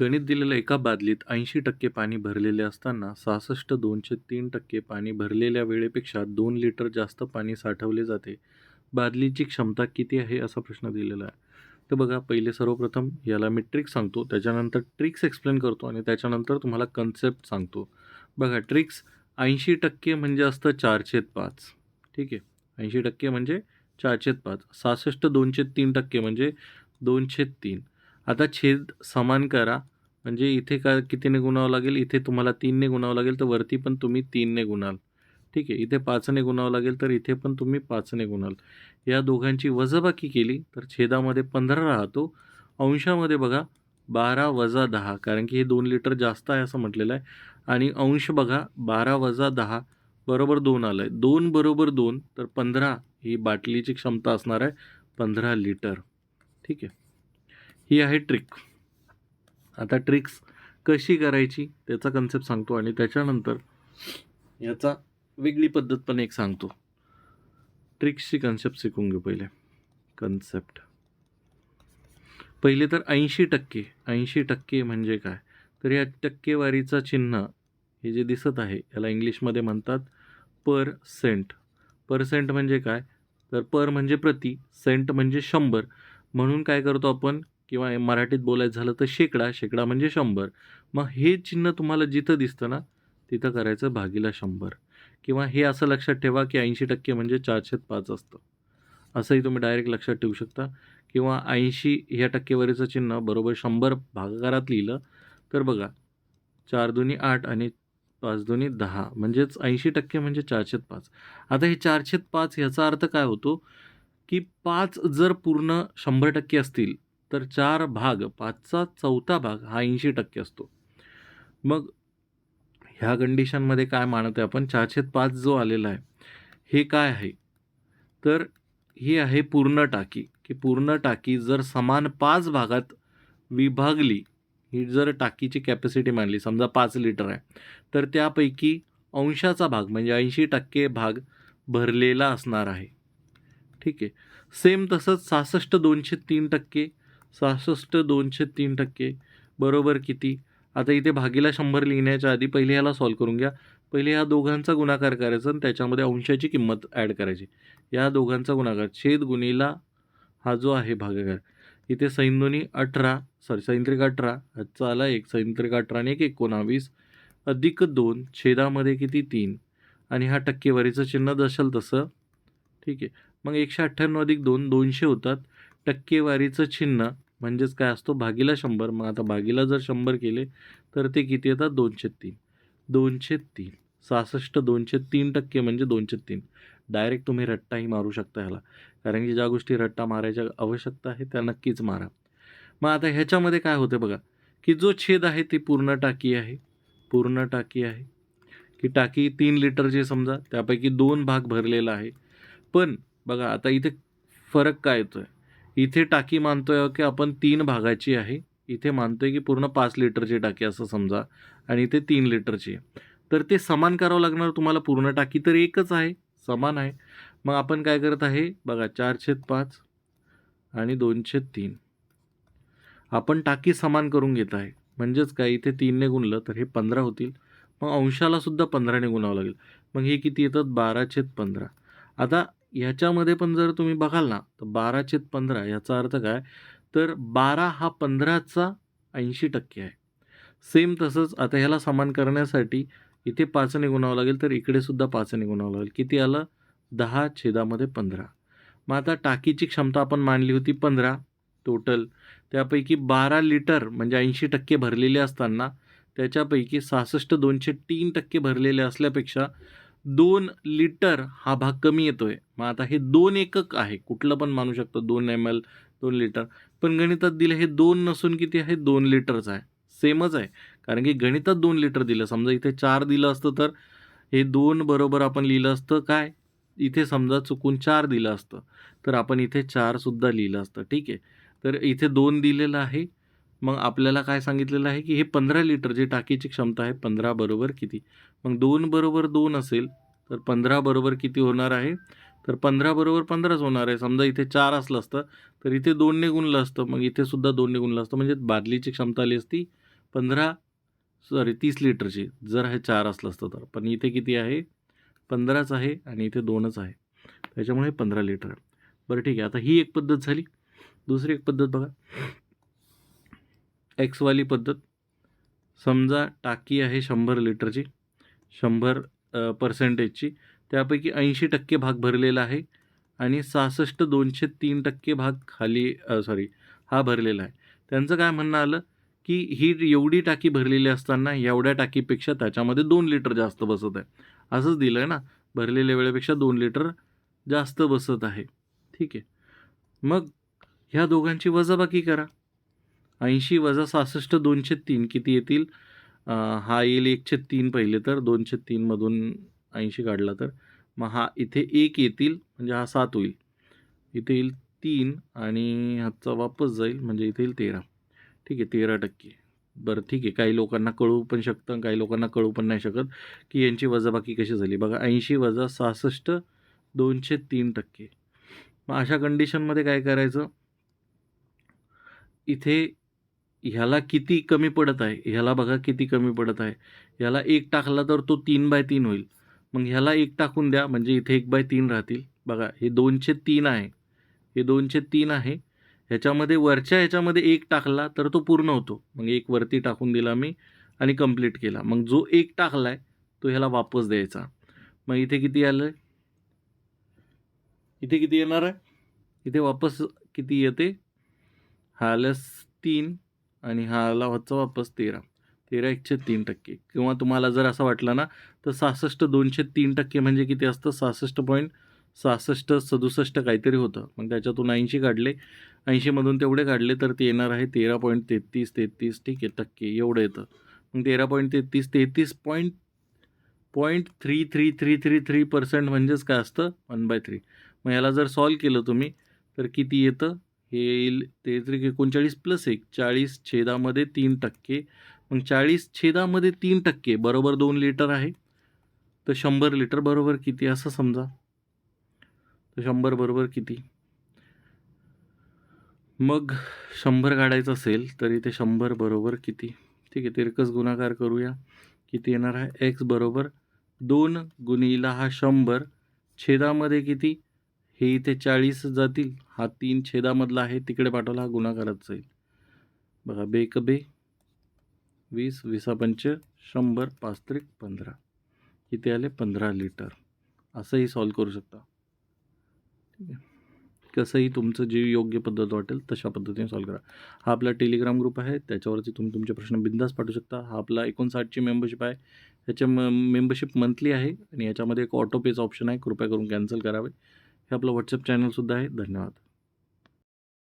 गणित दिलेलं एका बादलीत ऐंशी टक्के पाणी भरलेले असताना सहासष्ट दोनशे तीन टक्के पाणी भरलेल्या वेळेपेक्षा दोन लिटर जास्त पाणी साठवले जाते. बादलीची क्षमता किती आहे असा प्रश्न दिलेला आहे. तर बघा पहिले सर्वप्रथम याला मी ट्रिक सांगतो त्याच्यानंतर ट्रिक्स एक्सप्लेन करतो आणि त्याच्यानंतर तुम्हाला कन्सेप्ट सांगतो. बघा ट्रिक्स ऐंशी टक्के म्हणजे असतं चारशे पाच. ठीक आहे? ऐंशी टक्के म्हणजे चारशे पाच. सहासष्ट दोनशे तीन टक्के म्हणजे दोनशे तीन. आता छेद समान करा. म्हणजे इथे का कितीने गुणावं लागेल? इथे तुम्हाला तीनने गुणावं लागेल तर वरती पण तुम्ही तीनने गुणाल. ठीक आहे इथे पाचने गुणावं लागेल तर इथे पण तुम्ही पाचने गुणाल. या दोघांची वजाबाकी केली तर छेदामध्ये पंधरा राहतो. अंशामध्ये बघा बारा वजा दहा कारण की हे दोन लिटर जास्त आहे असं म्हटलेलं आहे. आणि अंश बघा बारा वजा दहा बरोबर दोन आलं आहे दोन बरोबर दोन तर पंधरा ही बाटलीची क्षमता असणार आहे पंधरा लिटर. ठीक आहे. ही आहे ट्रिक आता ट्रिक्स कशी करायची त्याचा कन्सेप्ट सांगतो आणि त्याच्यानंतर याचा वेगळी पद्धत पण एक सांगतो. ट्रिक्सची कन्सेप्ट शिकून घेऊ पहिले. कन्सेप्ट पहिले तर ऐंशी टक्के. ऐंशी टक्के म्हणजे काय? तर या टक्केवारीचं चिन्ह हे जे दिसत आहे याला इंग्लिशमध्ये म्हणतात पर सेंट पर सेंट म्हणजे काय? तर पर म्हणजे प्रति सेंट म्हणजे शंभर. म्हणून काय करतो आपण? किंवा मराठीत बोलायचं झालं तर शेकडा शेकडा म्हणजे शंभर. मग हे चिन्ह तुम्हाला जिथं दिसतं ना तिथं करायचं भागीला शंभर. किंवा हे असं लक्षात ठेवा की ऐंशी टक्के म्हणजे चारशे पाच असतं. असंही तुम्ही डायरेक्ट लक्षात ठेवू शकता. किंवा ऐंशी ह्या टक्केवारीचं चिन्ह बरोबर शंभर भागाकारात लिहिलं तर बघा चार दोन्ही आठ आणि पाच दोन्ही दहा म्हणजेच ऐंशी टक्के म्हणजे चारशे पाच. आता हे चारशे पाच ह्याचा अर्थ काय होतो? की पाच जर पूर्ण शंभर टक्के असतील तर चार भाग पाचचा चौथा भाग हा ऐंशी टक्के असतो. मग ह्या कंडिशनमध्ये काय मानत आहे आपण? चारशे पाच जो आलेला आहे हे काय आहे? तर ही आहे पूर्ण टाकी. की पूर्ण टाकी जर समान पाच भागात विभागली ही जर टाकीची कॅपॅसिटी मानली समजा पाच लिटर आहे तर त्यापैकी अंशाचा भाग म्हणजे ऐंशी टक्के भाग भरलेला असणार आहे. ठीक आहे? सेम तसंच सहासष्ट दोनशे तीन टक्के सहासष्ट दोनशे तीन टक्के. बरोबर किती? आता इथे भागीला शंभर लिहिण्याच्या आधी पहिले ह्याला सॉल्व करून घ्या. पहिले ह्या दोघांचा गुणाकार करायचा आणि त्याच्यामध्ये अंशाची किंमत ॲड करायची. या दोघांचा गुणाकार छेद गुणीला हा जो आहे भागाकार. इथे सैंदोनी अठरा सॉरी सैंत्रिक अठरा ह्याचा आला एक सैंत्रिक अठरा आणि एक एकोणावीस अधिक दोन छेदामध्ये किती? तीन. आणि हा टक्केवारीचं चिन्ह दशाल तसं. ठीक आहे. मग एकशे अठ्ठ्याण्णव अधिक दोन दोनशे होतात. टक्केवारीचं चिन्ह म्हणजेच काय असतो? भागीला शंभर. मग आता भागीला जर शंभर केले तर ते किती येतात? दोनशे तीन. दोनशे तीन. सहासष्ट दोनशे तीन टक्के म्हणजे दोनशे तीन. डायरेक्ट तुम्ही रट्टाही मारू शकता ह्याला. कारण की ज्या गोष्टी रट्टा मारायच्या आवश्यकता आहे त्या नक्कीच मारा. मग आता ह्याच्यामध्ये काय होते बघा की जो छेद आहे ती पूर्ण टाकी आहे. पूर्ण टाकी आहे. की टाकी तीन लिटरची समजा त्यापैकी दोन भाग भरलेला आहे. पण बघा आता इथे फरक काय येतो आहे इथे टाकी मानतोय की आपण तीन भागाची आहे. इथे मानतोय की पूर्ण पाच लिटरची टाकी असं समजा आणि इथे तीन लिटरची आहे. तर ते समान करावं लागणार तुम्हाला पूर्ण टाकी तर एकच आहे. समान आहे. मग आपण काय करत आहे? बघा चार छेद पाच आणि दोनशे तीन. आपण टाकी समान करून घेत आहे. म्हणजेच काय? इथे तीनने गुणलं तर हे पंधरा होतील. मग अंशालासुद्धा पंधराने गुणावं लागेल. मग हे किती येतात? बारा छेद पंधरा. आता ह्याच्यामध्ये पण जर तुम्ही बघाल ना तर बारा छेद पंधरा याचा अर्थ काय? तर बारा हा पंधराचा ऐंशी टक्के आहे. सेम तसंच आता ह्याला समान करण्यासाठी इथे पाचने गुणावं लागेल तर इकडे सुद्धा पाचने गुणावं लागेल. किती आलं? दहा छेदामध्ये पंधरा. मग आता टाकीची क्षमता आपण मानली होती पंधरा टोटल त्यापैकी बारा लिटर म्हणजे ऐंशी टक्के भरलेले असताना त्याच्यापैकी सहासष्ट दोनशे तीन टक्के भरलेले असल्यापेक्षा दोन लिटर हा भाग कमी येतो आहे मग आता हे दोन एकक आहे. कुठलं पण मानू शकतो दोन एम एल दोन लिटर. पण गणितात दिलं हे दोन नसून किती आहे? दोन लिटरच आहे. सेमच आहे. कारण की गणितात दोन लिटर दिलं. समजा इथे चार दिलं असतं तर हे दोन बरोबर आपण लिहिलं असतं काय? इथे समजा चुकून चार दिलं असतं. तर आपण इथे चारसुद्धा लिहिलं असतं. ठीक आहे? तर इथे दोन दिलेलं आहे. मग आपल्याला काय सांगितलेलं आहे की हे पंधरा लिटर जे टाकीची क्षमता आहे पंधरा बरोबर किती? मग दोन बरोबर दोन असेल तर पंधरा बरोबर किती होणार आहे? तर पंधरा बरोबर पंधराच होणार आहे. समजा इथे चार असलं असतं तर इथे दोनने गुणलं असतं मग इथे सुद्धा दोनने गुणलं असतं. म्हणजे बादलीची क्षमता आली असती पंधरा सॉरी तीस लिटरची जर हे चार असलं असतं तर. पण इथे किती आहे? पंधराच आहे आणि इथे दोनच आहे. त्याच्यामुळे पंधरा लिटर आहे. बरं ठीक आहे. आता ही एक पद्धत झाली. दुसरी एक पद्धत बघा. एक्सवाली पद्धत. समजा टाकी आहे शंभर लिटरची शंभर पर्सेंटेजची त्यापैकी ऐंशी टक्के भाग भरलेला आहे आणि सहासष्ट दोनशे तीन टक्के भाग खाली सॉरी हा भरलेला आहे. त्यांचं काय म्हणणं आलं की ही एवढी टाकी भरलेली असताना एवढ्या टाकीपेक्षा त्याच्यामध्ये दोन लिटर जास्त बसत आहे. असंच दिलं आहे ना भरलेल्या वेळेपेक्षा दोन लिटर जास्त बसत आहे. ठीक आहे. मग ह्या दोघांची वजाबाकी करा. ऐंशी वजा सहासष्ट दोनशे तीन किती येतील? हा येईल एकशे तीन पहिले तर दोनशे तीनमधून ऐंशी काढला तर. मग हा इथे एक येतील म्हणजे हा सात होईल. इथे येईल तीन आणि हातचा वापस जाईल म्हणजे इथे येईल तेरा. ठीक आहे तेरा टक्के. बरं ठीक आहे. काही लोकांना कळू पण शकतं काही लोकांना कळू पण नाही शकत की यांची वजाबाकी कशी झाली. बघा ऐंशी वजा सहासष्ट दोनशे तीन टक्के. मग अशा कंडिशनमध्ये काय करायचं? इथे ह्याला किती कमी पडत आहे? ह्याला बघा किती कमी पडत आहे. ह्याला एक टाकला तर तो तीन बाय तीन होईल. मग ह्याला एक टाकून द्या म्हणजे इथे एक बाय तीन राहतील. बघा हे दोनशे तीन आहे. हे दोनशे तीन आहे. ह्याच्यामध्ये वरच्या ह्याच्यामध्ये एक टाकला तर तो पूर्ण होतो. मग एक वरती टाकून दिला मी आणि कंप्लीट केला. मग जो एक टाकला आहे तो ह्याला वापस द्यायचा. मग इथे किती आलं आहे इथे किती येणार आहे? इथे वापस किती येते? हा आलं तीन. आणि हा आला होता वापस तेरा. तेरा एकशे तीन टक्के. किंवा तुम्हाला जर असं वाटलं ना तर सहासष्ट दोनशे तीन टक्के म्हणजे किती असतं? सहासष्ट पॉईंट सहासष्ट सदुसष्ट काहीतरी होतं. मग त्याच्यातून ऐंशी काढले. ऐंशीमधून तेवढे काढले तर ते येणार आहे तेरा पॉईंट तेहतीस तेहतीस ठीक आहे टक्के. एवढं येतं. मग तेरा पॉईंट तेहतीस तेहतीस point point three three three three three percent म्हणजेच काय असतं? One by three. मग याला जर सॉल्व केलं तुम्ही तर किती येतं? हे येईल तेहतीस एकोणचाळीस प्लस एक चाळीस छेदामध्ये तीन टक्के. मग चाळीस छेदामध्ये तीन टक्के बरोबर दोन लिटर आहे. तर शंभर लिटर बरोबर किती? असं समजा. तर शंभर बरोबर किती? मग शंभर काढायचं असेल तर इथे शंभर बरोबर किती? ठीक आहे तिरकस गुणाकार करूया. किती येणार आहे? एक्स बरोबर दोन गुणिला हा शंभर. छेदामध्ये किती? हे इथे चाळीस जातील. हा तीन छेदामधला आहे. तिकडे पाठवला हा गुणाकारात जाईल बघा बे बे. वीस विसा पंच शंभर पाच त्रिक पंधरा. इथे आले पंधरा लिटर. असंही सॉल्व करू शकता. ठीक आहे. कसंही तुमचं जी योग्य पद्धत वाटेल तशा पद्धतीने सॉल्व करा. हा आपला टेलिग्राम ग्रुप आहे. त्याच्यावरती तुम्ही तुमचे प्रश्न बिंदास पाठवू शकता. हा आपला एकोणसाठची मेंबरशिप आहे. ह्याच्या म मेंबरशिप मंथली आहे. आणि याच्यामध्ये एक ऑटोपेचं ऑप्शन आहे. कृपया करून कॅन्सल करावे. हे आपलं व्हॉट्सअप चॅनलसुद्धा आहे. धन्यवाद.